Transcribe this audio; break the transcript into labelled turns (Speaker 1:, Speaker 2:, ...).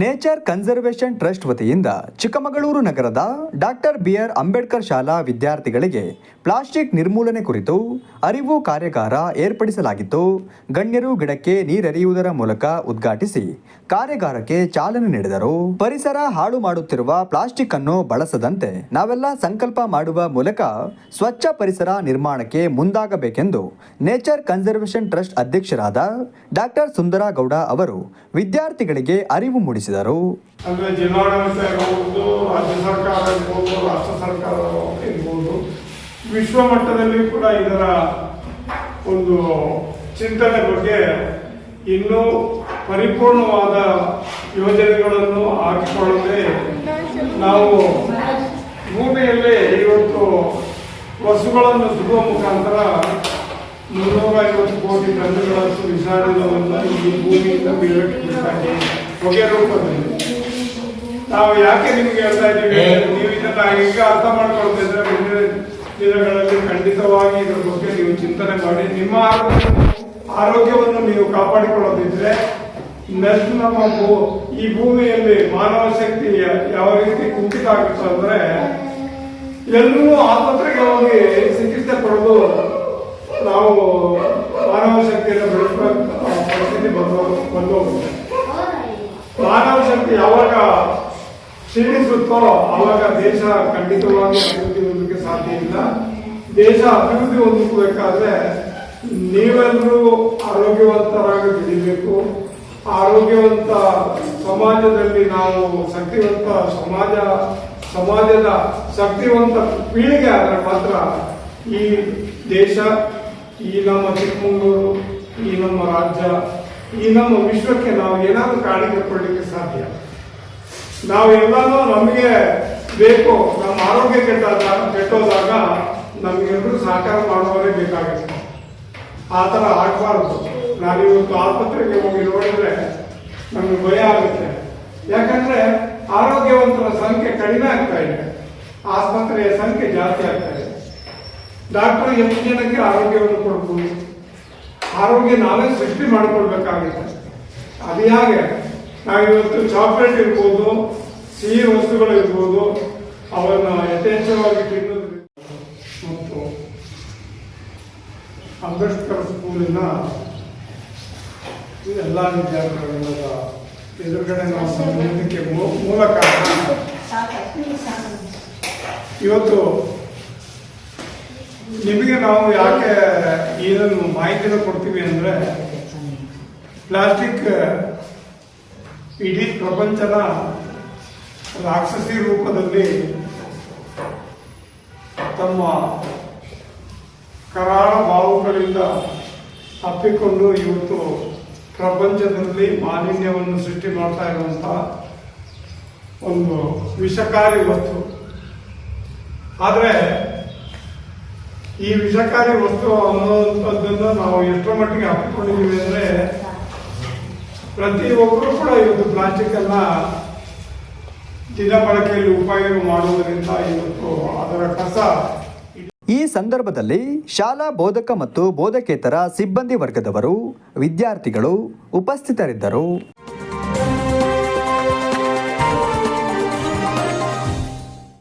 Speaker 1: Nature conservation trust ವತಿಯಿಂದ ಚಿಕ್ಕಮಗಳೂರು ನಗರದ doctor B R Ambedkar ಶಾಲಾ ವಿದ್ಯಾರ್ಥಿಗಳಿಗೆ ಪ್ಲಾಸ್ಟಿಕ್ ನಿರ್ಮೂಲನೆ ಕುರಿತು ಅರಿವು ಕಾರ್ಯಾಗಾರ ಏರ್ಪಡಿಸಲಾಗಿತ್ತು. ಗಣ್ಯರು ಗಿಡಕ್ಕೆ ನೀರೆರೆಯುವುದರ ಮೂಲಕ ಉದ್ಘಾಟಿಸಿ ಕಾರ್ಯಾಗಾರಕ್ಕೆ ಚಾಲನೆ ನೀಡಿದರು. ಪರಿಸರ ಹಾಳು ಮಾಡುತ್ತಿರುವ ಪ್ಲಾಸ್ಟಿಕ್ ಅನ್ನು ಬಳಸದಂತೆ ನಾವೆಲ್ಲ ಸಂಕಲ್ಪ ಮಾಡುವ ಮೂಲಕ ಸ್ವಚ್ಛ ಪರಿಸರ ನಿರ್ಮಾಣಕ್ಕೆ ಮುಂದಾಗಬೇಕೆಂದು ನೇಚರ್ ಕನ್ಸರ್ವೇಷನ್ ಟ್ರಸ್ಟ್ ಅಧ್ಯಕ್ಷರಾದ ಡಾಕ್ಟರ್ ಸುಂದರಗೌಡ ಅವರು ವಿದ್ಯಾರ್ಥಿಗಳಿಗೆ ಅರಿವು ಮೂಡಿಸಿದರು.
Speaker 2: ಸರ್ಕಾರ ವಿಶ್ವ ಮಟ್ಟದಲ್ಲಿ ಕೂಡ ಇದರ ಒಂದು ಚಿಂತನೆ ಬಗ್ಗೆ ಇನ್ನೂ ಪರಿಪೂರ್ಣವಾದ ಯೋಜನೆಗಳನ್ನು ಹಾಕಿಕೊಳ್ಳದೆ ನಾವು ಭೂಮಿಯಲ್ಲಿ ಇವತ್ತು ಬಸ್ಸುಗಳನ್ನು ಸುಡುವ ಮುಖಾಂತರ ಮುನ್ನೂರ ಐವತ್ತು ಕೋಟಿ ಟನ್ಗಳಷ್ಟು ವಿಷಾರಿದವನ್ನು ಈ ಭೂಮಿಯಿಂದ ಬೀಳಕ್ಕೆ ಹೊಗೆ ರೂಪದಲ್ಲಿ. ನಾವು ಯಾಕೆ ನಿಮ್ಗೆ ಹೇಳ್ತಾ ಇದ್ದೀವಿ? ನೀವು ಇದನ್ನ ಈಗ ಅರ್ಥ ಮಾಡ್ಕೊಳ್ತಿದ್ರೆ ಮುಂದಿನ ದಿನಗಳಲ್ಲಿ ಖಂಡಿತವಾಗಿ ಇದ್ರ ಬಗ್ಗೆ ನೀವು ಚಿಂತನೆ ಮಾಡಿ. ನಿಮ್ಮ ಆರೋಗ್ಯ ಆರೋಗ್ಯವನ್ನು ನೀವು ಕಾಪಾಡಿಕೊಳ್ಳೋದಿದ್ರೆ ನಮ್ಮ ಭೂ- ಈ ಭೂಮಿಯಲ್ಲಿ ಮಾನವ ಶಕ್ತಿ ಯಾವ ರೀತಿ ಕುಂಠಿತ ಆಗುತ್ತೆ ಅಂದ್ರೆ ಎಲ್ಲರೂ ಆಸ್ಪತ್ರೆಗೆ ಹೋಗಿ ಚಿಕಿತ್ಸೆ ಪಡೆದು ನಾವು ಮಾನವ ಶಕ್ತಿಯನ್ನು ಬೆಳೆಸಿ ಬಂದು ಮಾನವ ಶಕ್ತಿ ಯಾವಾಗ ಕ್ಷೀಣಿಸುತ್ತೋ, ಆವಾಗ ದೇಶ ಖಂಡಿತವಾಗಿ ಸಾಧ್ಯ ಇಲ್ಲ ದೇಶ ಅಭಿವೃದ್ಧಿ ಹೊಂದಬೇಕಾದ್ರೆ ನೀವೆಲ್ಲರೂ ಆರೋಗ್ಯವಂತರಾಗಿ ಬೆಳಿಬೇಕು. ಆರೋಗ್ಯವಂತ ಸಮಾಜದಲ್ಲಿ ನಾವು ಶಕ್ತಿವಂತ ಸಮಾಜ, ಸಮಾಜದ ಶಕ್ತಿವಂತ ಪೀಳಿಗೆ ಆದರೆ ಮಾತ್ರ ಈ ದೇಶ, ಈ ನಮ್ಮ ಚಿಕ್ಕಮಗಳೂರು, ಈ ನಮ್ಮ ರಾಜ್ಯ, ಈ ನಮ್ಮ ವಿಶ್ವಕ್ಕೆ ನಾವು ಏನಾದರೂ ಕಾಣಿಕೆ ಕೊಡಲಿಕ್ಕೆ ಸಾಧ್ಯ. ನಾವೆಲ್ಲನೂ ನಮಗೆ ಬೇಕು. ನಮ್ಮ ಆರೋಗ್ಯ ಕೆಟ್ಟಾಗ ಕೆಟ್ಟೋದಾಗ ನಮಗೆಲ್ಲರೂ ಸಹಕಾರ ಮಾಡುವವರೇ ಬೇಕಾಗುತ್ತೆ. ಆ ಥರ ಆಗಬಾರ್ದು. ನಾನಿವತ್ತು ಆಸ್ಪತ್ರೆಗೆ ಹೋಗಿ ನೋಡಿದ್ರೆ ನಮಗೆ ಭಯ ಆಗುತ್ತೆ. ಯಾಕಂದ್ರೆ ಆರೋಗ್ಯವಂತರ ಸಂಖ್ಯೆ ಕಡಿಮೆ ಆಗ್ತಾ ಇದೆ. ಆಸ್ಪತ್ರೆಯ ಸಂಖ್ಯೆ ಜಾಸ್ತಿ ಆಗ್ತಾ ಇದೆ. ಡಾಕ್ಟರ್ ಎಷ್ಟು ಜನಕ್ಕೆ ಆರೋಗ್ಯವನ್ನು ಕೊಡ್ಬೋದು? ಆರೋಗ್ಯ ನಾವೇ ಸೃಷ್ಟಿ ಮಾಡಿಕೊಳ್ಬೇಕಾಗುತ್ತೆ ಅದು ಹೇಗೆ? ನಾವಿವತ್ತು ಚಾಕ್ಲೇಟ್ ಇರ್ಬೋದು ಸಿಹಿ ವಸ್ತುಗಳು ಇರ್ಬೋದು ಅವನ್ನ ಯಥೇಚ್ಛವಾಗಿ ತಿನ್ನೋದ್ರಿಂದ ಮತ್ತು ಅಂಬೇಡ್ಕರ್ ಸ್ಕೂಲಿನ ಎಲ್ಲ ವಿದ್ಯಾರ್ಥಿಗಳಿಂದ ಎದುರುಗಡೆ ನಾವು ಸಂಬಂಧಕ್ಕೆ ಮೂಲ ಕಾರಣ. ಇವತ್ತು ನಿಮಗೆ ನಾವು ಯಾಕೆ ಏನನ್ನು ಮಾಹಿತಿನ ಕೊಡ್ತೀವಿ ಅಂದರೆ ಪ್ಲಾಸ್ಟಿಕ್ ಇಡೀ ಪ್ರಪಂಚನ ರಾಕ್ಷಸಿ ರೂಪದಲ್ಲಿ ತಮ್ಮ ಕರಾಳ ಬಾವುಗಳಿಂದ ತಪ್ಪಿಕೊಂಡು ಇವತ್ತು ಪ್ರಪಂಚದಲ್ಲಿ ಮಾಲಿನ್ಯವನ್ನು ಸೃಷ್ಟಿ ಮಾಡ್ತಾ ಇರುವಂತಹ ಒಂದು ವಿಷಕಾರಿ ವಸ್ತು. ಆದರೆ ಈ ವಿಷಕಾರಿ ವಸ್ತು ಅನ್ನೋದನ್ನು ನಾವು ಎಷ್ಟರ ಮಟ್ಟಿಗೆ ಅಪ್ಪಿಕೊಂಡಿದ್ದೀವಿ ಅಂದ್ರೆ ಪ್ರತಿಯೊಬ್ಬರು ಕೂಡ ಇವತ್ತು ಪ್ಲಾಸ್ಟಿಕ್ ಅನ್ನ ಉಪಯೋಗ ಮಾಡುವುದರಿಂದ ಇವತ್ತು ಅದರ ಕಸ
Speaker 1: ಈ ಸಂದರ್ಭದಲ್ಲಿ ಶಾಲಾ ಬೋಧಕ ಮತ್ತು ಬೋಧಕೇತರ ಸಿಬ್ಬಂದಿ ವರ್ಗದವರು ವಿದ್ಯಾರ್ಥಿಗಳು ಉಪಸ್ಥಿತರಿದ್ದರು.